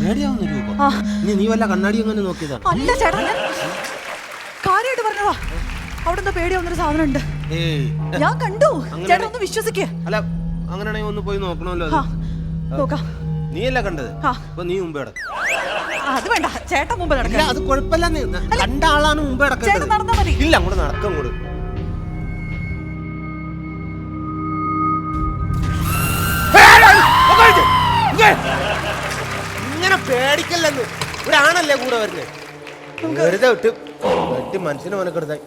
പേടിയാവുന്ന രൂപം ആ. നീ നീ വല്ല കണ്ണാടി അങ്ങനെ നോക്കിയതാ? അല്ല ചേട്ടാ ഞാൻ കാര്യമായിട്ട് പറഞ്ഞതാ. അവിടെ എന്തോ പേടിയാവുന്ന ഒരു സാധനം ഉണ്ട് ഏയ്. ഞാൻ കണ്ടു. ചേട്ടാ ഒന്ന് വിശ്വസിക്കേ. അല്ല അങ്ങനെയാണെങ്കിൽ ഒന്ന് പോയി നോക്കണമല്ലോ ആ അത് നോക്കാം നീയല്ല കണ്ടത്? ആ. അപ്പൊ നീ മുമ്പേ അത് വേണ്ട. ചേട്ടൻ മുമ്പ് നടക്കാം. അത് കുഴപ്പമില്ല. നീ ന- കണ്ട ആളാണ് മുമ്പേ ചേട്ടൻ നടന്നാ മതി. ഇല്ല അങ്ങോട്ട് നടക്കം അങ്ങോട്ട്. പേടിക്കല്ലെന്ന്. ഒരാണല്ലേ കൂടെ വരുന്നത് വെറുതെ വിട്ട് വെട്ടി മനസ്സിന് മനക്കെടുത്തായി.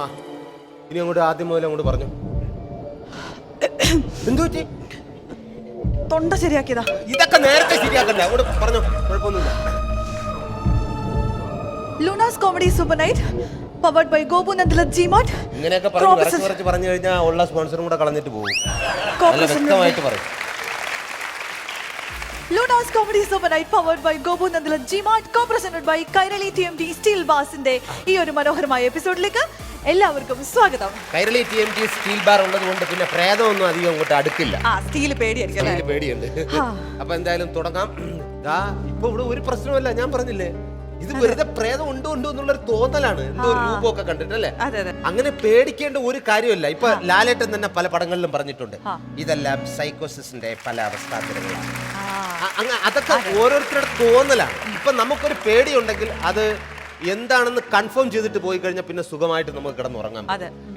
ആ ഇനി അങ്ങോട്ട് ആദ്യം മുതൽ അങ്ങോട്ട് പറഞ്ഞു. എന്തു പറ്റി? തൊണ്ട ശരിയാക്കിയതാ. ഇതൊക്കെ നേരത്തെ ശരിയാക്കണ്ടേ? അങ്ങോട്ട് പറഞ്ഞു. കുഴപ്പമൊന്നുമില്ല. Lunars comedy super night. Powered by Gopu Nandala GMart ഇങ്ങനെയൊക്കെ പറഞ്ഞു പറഞ്ഞു കഴിഞ്ഞാൽ ഉള്ള സ്പോൺസറും കൂടെ കളഞ്ഞിട്ട് പോകും. വ്യക്തമായിട്ട് പറയും. Lunars comedy super night powered by Gopu Nandala GMart co presented by Kairali T M T steel ബാസിന്റെ ഈ ഒരു മനോഹരമായ എപ്പിസോഡിലേക്ക് എല്ലാവർക്കും സ്വാഗതം. Kairali T M T steel bar ഉള്ളത് കൊണ്ട് പിന്നെ പ്രേതമൊന്നും അധികം അങ്ങോട്ട് അടുക്കില്ല. ആ സ്റ്റീൽ പേടിയായിരിക്കും പേടിയുണ്ട്. അപ്പൊ എന്തായാലും തുടങ്ങാം. ഇപ്പൊ ഇവിടെ ഒരു പ്രശ്നമല്ല ഞാൻ പറഞ്ഞില്ലേ? ഇത് വെറുതെ പ്രേതം ഉണ്ടോ ഉണ്ടോ എന്നുള്ളൊരു തോന്നലാണ്. എന്തോ ഒരു രൂപമൊക്കെ കണ്ടിട്ടല്ലേ അങ്ങനെ പേടിക്കേണ്ട ഒരു കാര്യമല്ല ഇപ്പൊ ലാലേട്ടൻ തന്നെ പല പടങ്ങളിലും പറഞ്ഞിട്ടുണ്ട്. ഇതെല്ലാം സൈക്കോസിന്റെ പല അവസ്ഥാന്തരങ്ങളാണ്. അതൊക്കെ ഓരോരുത്തരുടെ തോന്നലാണ്. ഇപ്പൊ നമുക്കൊരു പേടിയുണ്ടെങ്കിൽ അത് എന്താണെന്ന് കൺഫേം ചെയ്തിട്ട് പോയി കഴിഞ്ഞാൽ പിന്നെ സുഖമായിട്ട് നമുക്ക് കിടന്നുറങ്ങാം.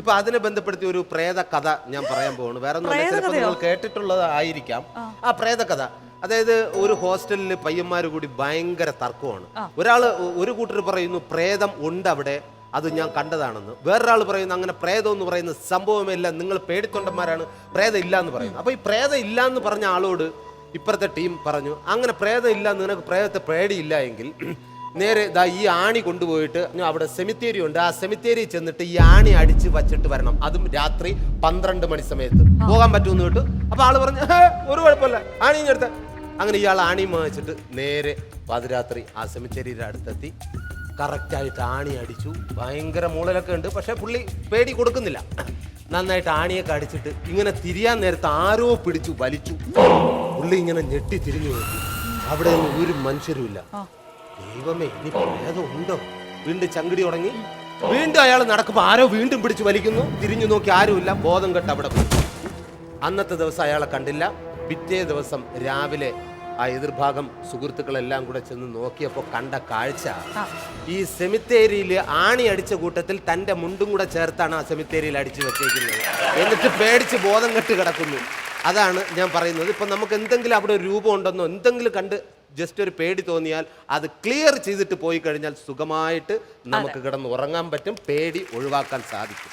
ഇപ്പൊ അതിനെ ബന്ധപ്പെടുത്തി ഒരു പ്രേത കഥ ഞാൻ പറയാൻ പോകുന്നു വേറെ ഒന്നും ചിലപ്പോൾ? നിങ്ങൾ കേട്ടിട്ടുള്ളത് ആയിരിക്കാം ആ പ്രേത കഥ അതായത് ഒരു ഹോസ്റ്റലിൽ പയ്യന്മാർ കൂടി ഭയങ്കര തർക്കമാണ്. ഒരാൾ ഒരു കൂട്ടർ പറയുന്നു പ്രേതം ഉണ്ട് അവിടെ. അത് ഞാൻ കണ്ടതാണെന്ന്. വേറൊരാൾ പറയുന്നു അങ്ങനെ പ്രേതം എന്ന് പറയുന്ന സംഭവമില്ല നിങ്ങൾ പേടിത്തൊണ്ടന്മാരാണ് പ്രേതം ഇല്ല എന്ന് പറയുന്നത് അപ്പൊ ഈ പ്രേതം ഇല്ല എന്ന് പറഞ്ഞ ആളോട് ഇപ്പുറത്തെ ടീം പറഞ്ഞു അങ്ങനെ പ്രേതം ഇല്ല നിനക്ക് പ്രേതത്തെ പേടിയില്ല എങ്കിൽ നേരെ ദാ ഈ ആണി കൊണ്ടുപോയിട്ട് അവിടെ സെമിത്തേരി ഉണ്ട്. ആ സെമിത്തേരി ചെന്നിട്ട് ഈ ആണി അടിച്ച് വച്ചിട്ട് വരണം. അതും രാത്രി പന്ത്രണ്ട് മണി സമയത്ത്. പോകാൻ പറ്റുമെന്ന് കേട്ടു. അപ്പൊ ആൾ പറഞ്ഞു ഒരു കുഴപ്പമില്ല. ആണി എടുത്ത. അങ്ങനെ ഇയാൾ ആണി വാങ്ങിച്ചിട്ട് നേരെ പാതിരാത്രി ആ സെമിത്തേരിയുടെ അടുത്തെത്തി. കറക്റ്റായിട്ട് ആണി അടിച്ചു. ഭയങ്കര മൂളലൊക്കെ ഉണ്ട്. പക്ഷെ പുള്ളി പേടി കൊടുക്കുന്നില്ല. നന്നായിട്ട് ആണിയൊക്കെ അടിച്ചിട്ട് ഇങ്ങനെ തിരിയാൻ നേരത്ത് ആരോ പിടിച്ചു വലിച്ചു. പുള്ളി ഇങ്ങനെ ഞെട്ടി തിരിഞ്ഞു നോക്കി. അവിടെ ഒരു മനുഷ്യരുമില്ല. ദൈവമേ ഇനി പ്രേതം ഉണ്ടോ? വീണ്ടും ചങ്കിടി തുടങ്ങി വീണ്ടും അയാൾ നടക്കുമ്പോൾ ആരോ വീണ്ടും പിടിച്ച് വലിക്കുന്നു. തിരിഞ്ഞു നോക്കി ആരുമില്ല. ബോധം കെട്ട് അവിടെ പോയി. അന്നത്തെ ദിവസം അയാളെ കണ്ടില്ല. പിറ്റേ ദിവസം രാവിലെ ആ എതിർഭാഗം സുഹൃത്തുക്കളെല്ലാം കൂടെ ചെന്ന് നോക്കിയപ്പോൾ കണ്ട കാഴ്ച. ഈ സെമിത്തേരിയിൽ ആണി അടിച്ച കൂട്ടത്തിൽ തന്റെ മുണ്ടും കൂടെ ചേർത്താണ് ആ സെമിത്തേരിയിൽ അടിച്ചു വെച്ചേക്കുന്നത്. എന്നിട്ട് പേടിച്ച് ബോധം കെട്ട് കിടക്കുന്നു. അതാണ് ഞാൻ പറയുന്നത്. ഇപ്പം നമുക്ക് എന്തെങ്കിലും അവിടെ ഒരു രൂപം ഉണ്ടെന്നോ എന്തെങ്കിലും കണ്ട് ജസ്റ്റ് ഒരു പേടി തോന്നിയാൽ അത് ക്ലിയർ ചെയ്തിട്ട് പോയി കഴിഞ്ഞാൽ സുഖമായിട്ട് നമുക്ക് കിടന്ന് ഉറങ്ങാൻ പറ്റും പേടി ഒഴിവാക്കാൻ സാധിക്കും.